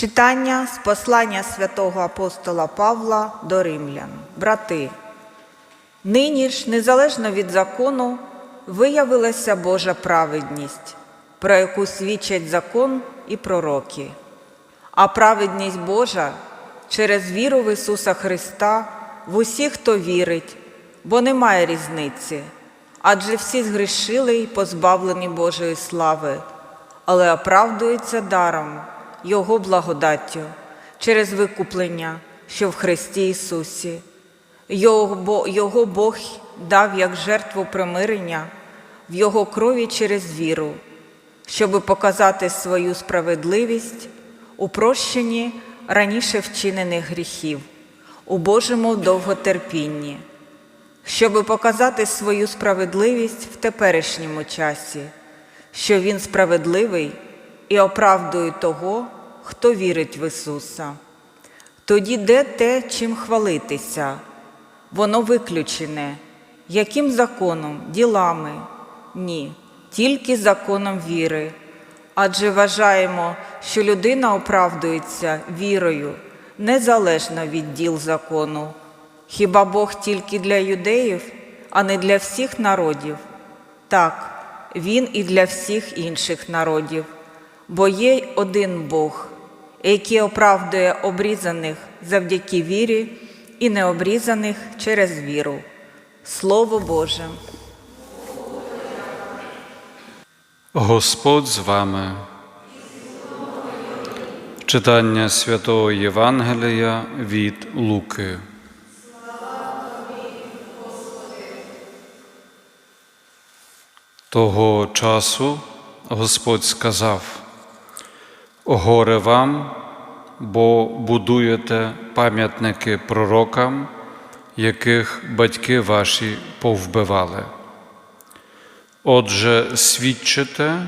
Читання з послання святого апостола Павла до римлян. Брати, нині ж, незалежно від закону, виявилася Божа праведність, про яку свідчать закон і пророки. А праведність Божа через віру в Ісуса Христа в усіх, хто вірить, бо немає різниці, адже всі згрішили й позбавлені Божої слави, але оправдуються даром Його благодаттю через викуплення, що в Христі Ісусі. Його, Його Бог дав як жертву примирення в Його крові через віру, щоби показати свою справедливість у прощенні раніше вчинених гріхів, у Божому довготерпінні, щоби показати свою справедливість в теперішньому часі, що Він справедливий і оправдує того, хто вірить в Ісуса. Тоді де те, чим хвалитися? Воно виключене. Яким законом, ділами? Ні, тільки законом віри. Адже вважаємо, що людина оправдується вірою незалежно від діл закону. Хіба Бог тільки для юдеїв, а не для всіх народів? Так, Він і для всіх інших народів, бо є один Бог, який оправдує обрізаних завдяки вірі і необрізаних через віру. Слово Боже. Господь з вами. Читання святого Євангелія від Луки. Того часу Господь сказав: Горе вам, бо будуєте пам'ятники пророкам, яких батьки ваші повбивали. Отже, свідчите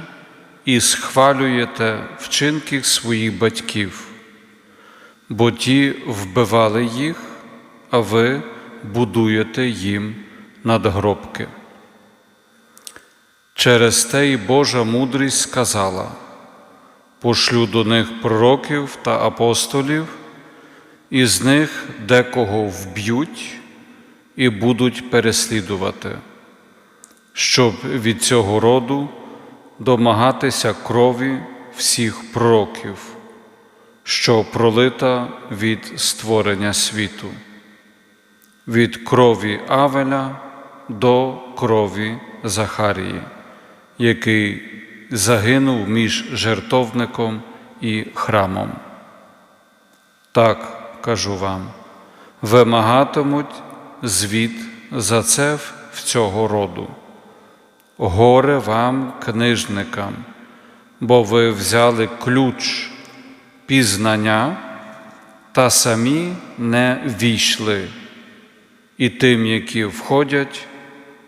і схвалюєте вчинки своїх батьків, бо ті вбивали їх, а ви будуєте їм надгробки. Через те й Божа мудрість сказала: пошлю до них пророків та апостолів, і з них декого вб'ють і будуть переслідувати щоб від цього роду домагатися крові всіх пророків, що пролита від створення світу, від крові Авеля до крові Захарії, який загинув між жертовником і храмом. Так кажу вам, вимагатимуть звіт за це в цього роду. Горе вам, книжникам, бо ви взяли ключ пізнання та самі не війшли, і тим, які входять,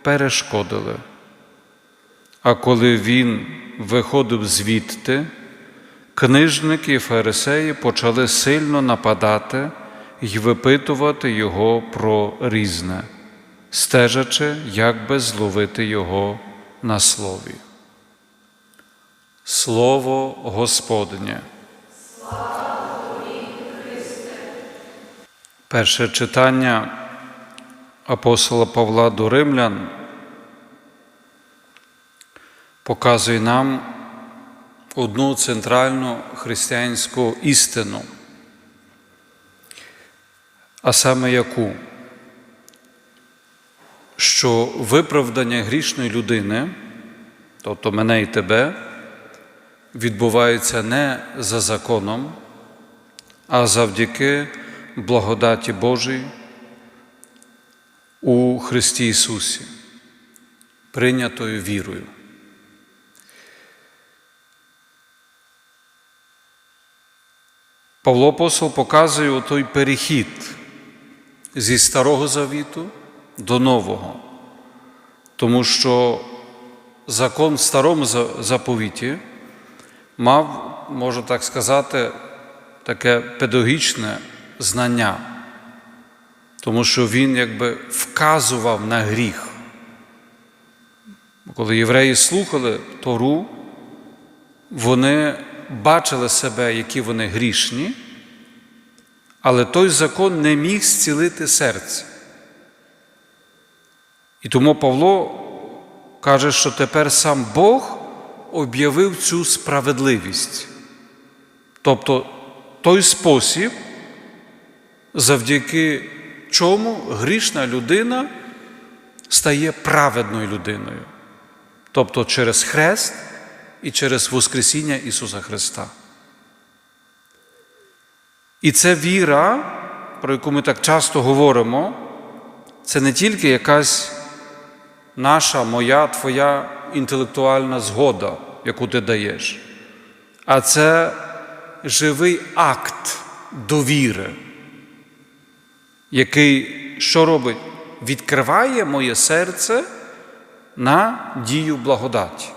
перешкодили. А коли він виходив звідти, книжники і фарисеї почали сильно нападати і випитувати його про різне, стежачи, як би зловити його на слові. Слово Господнє. Перше читання апостола Павла до Римлян показує нам одну центральну християнську істину, а саме яку? що виправдання грішної людини, тобто мене і тебе, відбувається не за законом, а завдяки благодаті Божій у Христі Ісусі, прийнятою вірою. Павло Апостол показує той перехід зі Старого Завіту до нового. Тому що закон в старому заповіті мав, можу так сказати, таке педагогічне знання, тому що він якби вказував на гріх. Коли євреї слухали Тору, вони бачили себе, які вони грішні, але той закон не міг зцілити серце. І тому Павло каже, що тепер сам Бог об'явив цю справедливість. Тобто той спосіб, завдяки чому грішна людина стає праведною людиною. Тобто через хрест і через Воскресіння Ісуса Христа. І це віра, про яку ми так часто говоримо, це не тільки якась наша, моя, твоя інтелектуальна згода, яку ти даєш, а це живий акт довіри, який що робить? Відкриває моє серце на дію благодаті.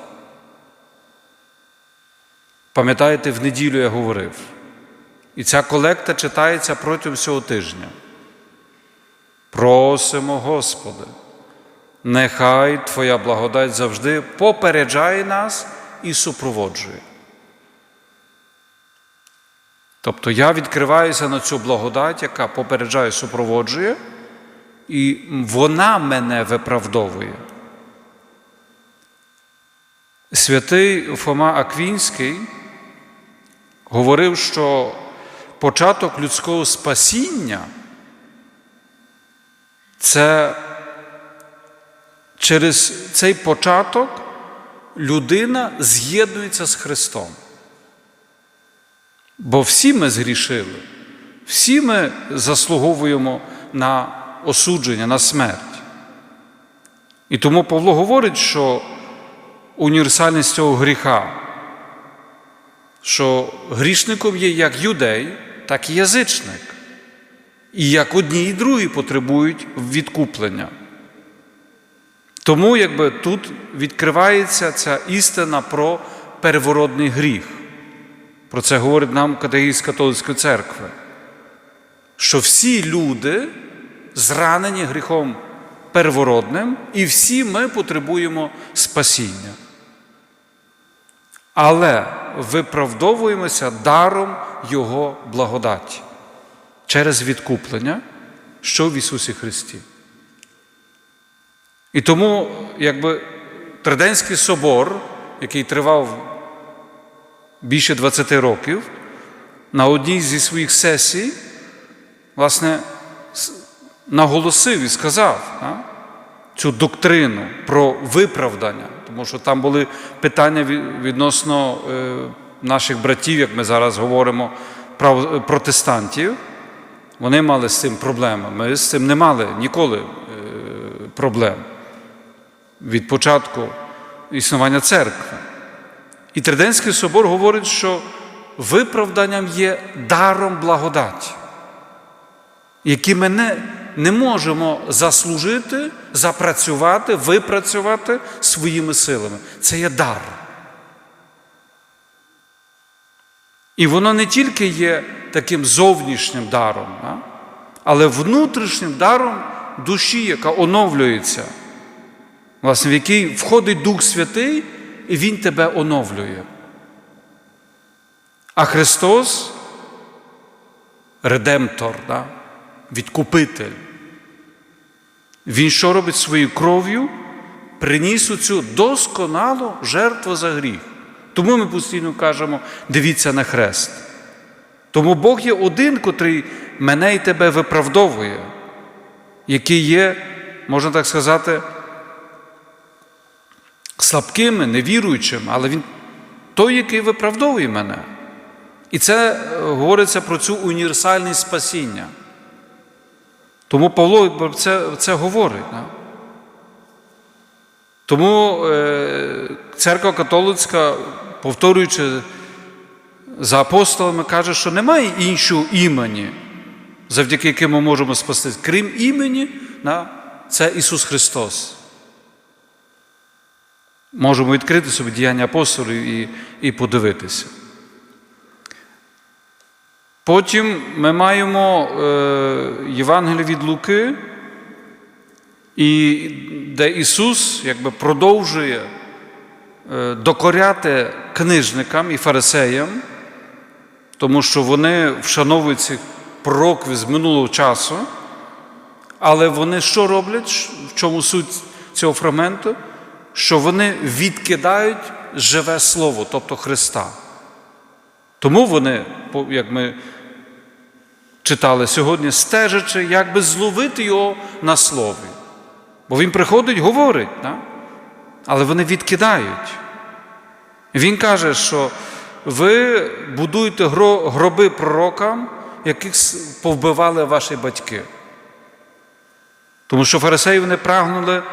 Пам'ятаєте, в неділю я говорив, і ця колекта читається протягом всього тижня. Просимо, Господи, нехай Твоя благодать завжди попереджає нас і супроводжує. Тобто я відкриваюся на цю благодать, яка попереджає, супроводжує, і вона мене виправдовує. Святий Фома Аквінський говорив, що початок людського спасіння це через цей початок людина з'єднується з Христом. Бо всі ми згрішили, всі ми заслуговуємо на осудження, на смерть. І тому Павло говорить, що універсальність цього гріха, що грішником є як юдей, так і язичник. І як одні і другі потребують відкуплення. Тому якби тут відкривається ця істина про первородний гріх. Про це говорить нам категізм католицької церкви. Що всі люди зранені гріхом первородним, і всі ми потребуємо спасіння. Але виправдовуємося даром Його благодаті через відкуплення, що в Ісусі Христі. І тому, якби Триденський собор, який тривав більше 20 років, на одній зі своїх сесій, власне, наголосив і сказав а, цю доктрину про виправдання, тому що там були питання відносно е, наших братів, як ми зараз говоримо, протестантів. Вони мали з цим проблеми. Ми з цим не мали ніколи е, проблем від початку існування церкви. І Триденський собор говорить, що виправданням є даром благодаті, які ми не, не можемо заслужити, запрацювати, випрацювати своїми силами. Це є дар. І воно не тільки є таким зовнішнім даром, але внутрішнім даром душі, яка оновлюється, власне, в який входить Дух Святий, і Він тебе оновлює. А Христос редемптор, да? відкупитель. Він що робить своєю кров'ю? Приніс у цю досконалу жертву за гріх. Тому ми постійно кажемо: дивіться на хрест. Тому Бог є один, котрий мене і тебе виправдовує, який є, можна так сказати, слабкими, невіруючими, але Він той, який виправдовує мене. І це говориться про цю універсальність спасіння. Тому Павло це, це говорить. Да? Тому е, церква католицька, повторюючи за апостолами, каже, що немає іншого імені, завдяки яким ми можемо спастись, крім імені, да, це Ісус Христос. Можемо відкрити собі діяння апостолів і, і подивитися. Потім ми маємо е, Євангеліє від Луки, і де Ісус якби продовжує е, докоряти книжникам і фарисеям, тому що вони вшановують цих пророків з минулого часу, але вони що роблять? В чому суть цього фрагменту? Що вони відкидають живе Слово, тобто Христа. Тому вони, як ми читали сьогодні, стежачи, як би зловити його на слові. Бо він приходить, говорить, да? але вони відкидають. Він каже, що ви будуєте гроби пророкам, яких повбивали ваші батьки. Тому що фарисеї вони прагнули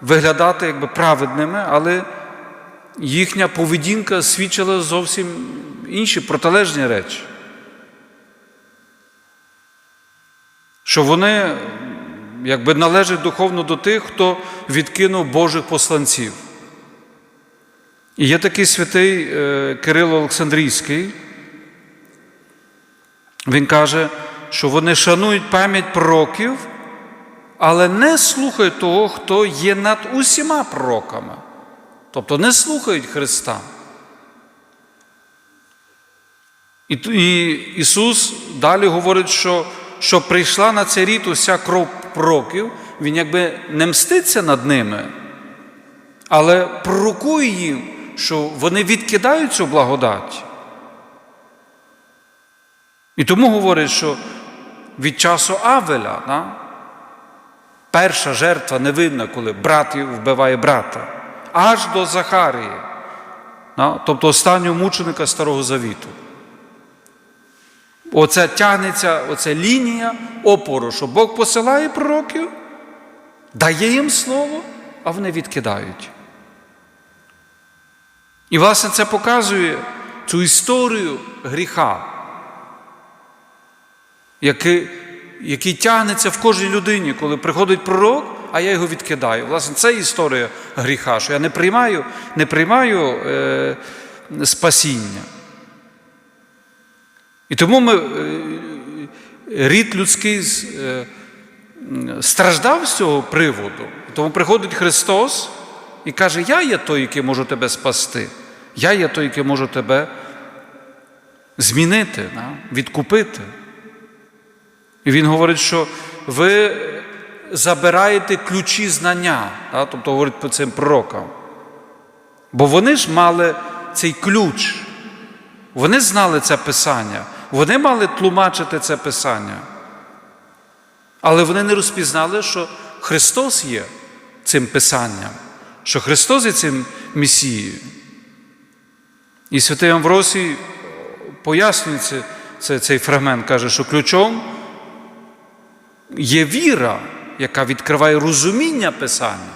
виглядати якби праведними, але їхня поведінка свідчила зовсім інші протилежні речі. Що вони якби належать духовно до тих, хто відкинув Божих посланців. І є такий святий е, Кирило Олександрійський. Він каже, що вони шанують пам'ять пророків, але не слухають того, хто є над усіма пророками. Тобто не слухають Христа. І, і Ісус далі говорить, що, що прийшла на цей рід уся кров пророків, Він якби не мститься над ними, але пророкує їм, що вони відкидають цю благодать. І тому говорить, що від часу Авеля, да, перша жертва невинна, коли брат вбиває брата, аж до Захарії, да, тобто останнього мученика Старого Завіту. Оце тягнеться, оця лінія опору, що Бог посилає пророків, дає їм слово, а вони відкидають. І, власне, це показує цю історію гріха, який, який тягнеться в кожній людині, коли приходить пророк, а я його відкидаю. Власне, це історія гріха, що я не приймаю, не приймаю е, спасіння. І тому ми, е, рід людський е, страждав з цього приводу. Тому приходить Христос і каже: Я є той, який можу тебе спасти. Я є той, який можу тебе змінити, відкупити. І він говорить, що ви забираєте ключі знання, тобто говорить по цим пророкам. Бо вони ж мали цей ключ. Вони знали це Писання, вони мали тлумачити це Писання. Але вони не розпізнали, що Христос є цим Писанням, що Христос є цим Месією. І святий Амвросій пояснює це, це, цей фрагмент, каже, що ключом є віра, яка відкриває розуміння Писання.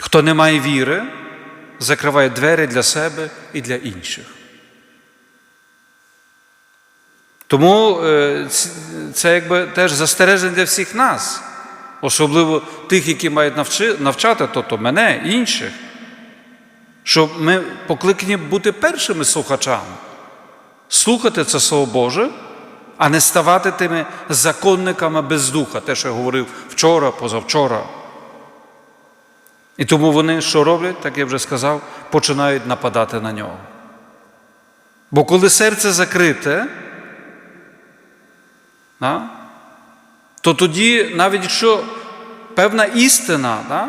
Хто не має віри, закриває двері для себе і для інших. Тому е, це якби теж застереження для всіх нас, особливо тих, які мають навчати, тобто мене, інших, щоб ми покликані бути першими слухачами, слухати це Слово Боже, а не ставати тими законниками без духа, те, що я говорив вчора, позавчора. І тому вони що роблять, так я вже сказав, починають нападати на нього. Бо коли серце закрите, да, то тоді, навіть якщо певна істина, да,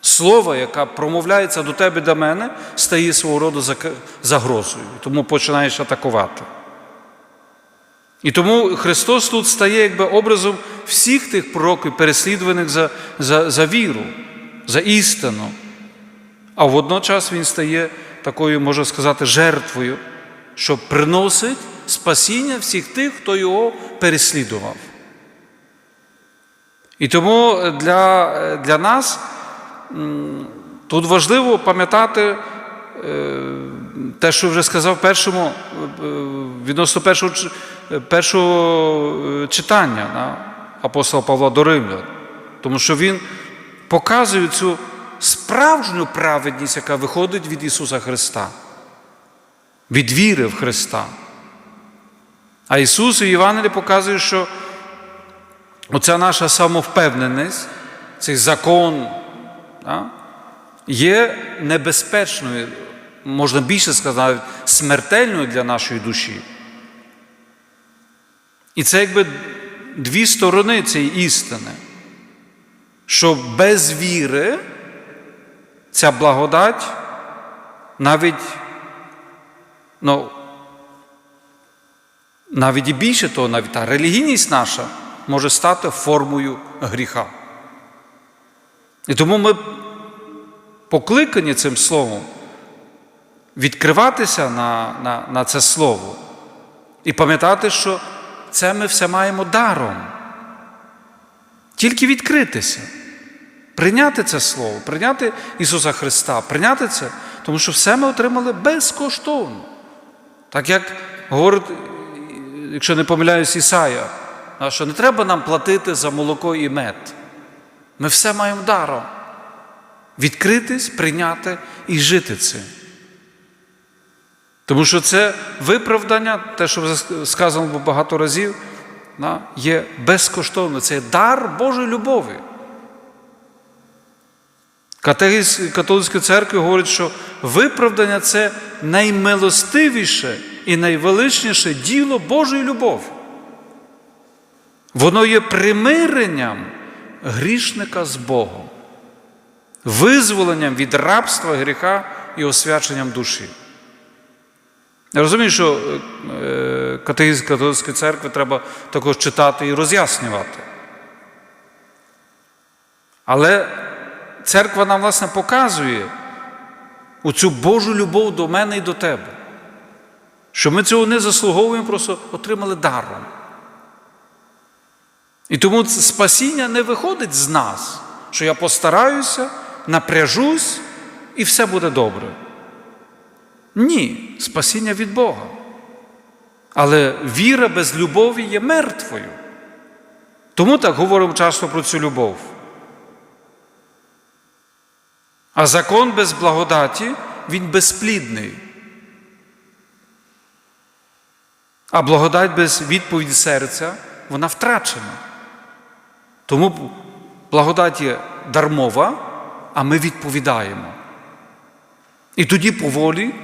слово, яка промовляється до тебе до мене, стає свого роду загрозою. Тому починаєш атакувати. І тому Христос тут стає якби образом всіх тих пророків, переслідуваних за, за, за віру, за істину. А водночас Він стає такою, можна сказати, жертвою, що приносить спасіння всіх тих, хто його переслідував. І тому для, для нас тут важливо пам'ятати е, те, що вже сказав першому, е, відносно першого, першого е, читання да, апостола Павла до Римлян. Тому що він показує цю справжню праведність, яка виходить від Ісуса Христа, від віри в Христа. А Ісус у Євангелії показує, що оця наша самовпевненість, цей закон, а, є небезпечною, можна більше сказати, смертельною для нашої душі. І це якби дві сторони цієї істини, що без віри ця благодать навіть, ну, навіть і більше того, навіть та релігійність наша може стати формою гріха. І тому ми покликані цим словом відкриватися на, на, на це слово і пам'ятати, що це ми все маємо даром. Тільки відкритися, прийняти це слово, прийняти Ісуса Христа, прийняти це, тому що все ми отримали безкоштовно. Так як говорить, якщо не помиляюсь, Ісая, що не треба нам платити за молоко і мед. Ми все маємо даром. Відкритись, прийняти і жити цим. Тому що це виправдання, те, що вже сказано багато разів, є безкоштовно. Це є дар Божої любові. Католицька церква говорить, що виправдання це наймилостивіше і найвеличніше діло Божої любові. Воно є примиренням грішника з Богом, визволенням від рабства, гріха і освяченням душі. Я розумію, що е, католицької церкви треба також читати і роз'яснювати. Але церква нам, власне, показує оцю Божу любов до мене і до тебе. Що ми цього не заслуговуємо, просто отримали даром. І тому спасіння не виходить з нас, що я постараюся, напряжусь і все буде добре. Ні, спасіння від Бога. Але віра без любові є мертвою. Тому так говоримо часто про цю любов. А закон без благодаті, він безплідний. А благодать без відповіді серця, вона втрачена. Тому благодать є дармова, а ми відповідаємо. І тоді поволі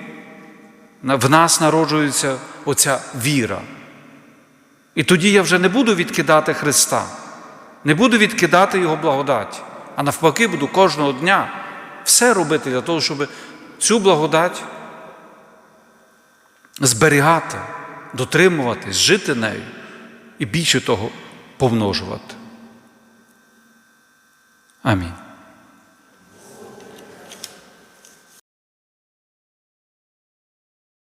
в нас народжується оця віра. І тоді я вже не буду відкидати Христа, не буду відкидати Його благодать, а навпаки, буду кожного дня все робити для того, щоб цю благодать зберігати, дотримуватись, жити нею і більше того помножувати. Амінь.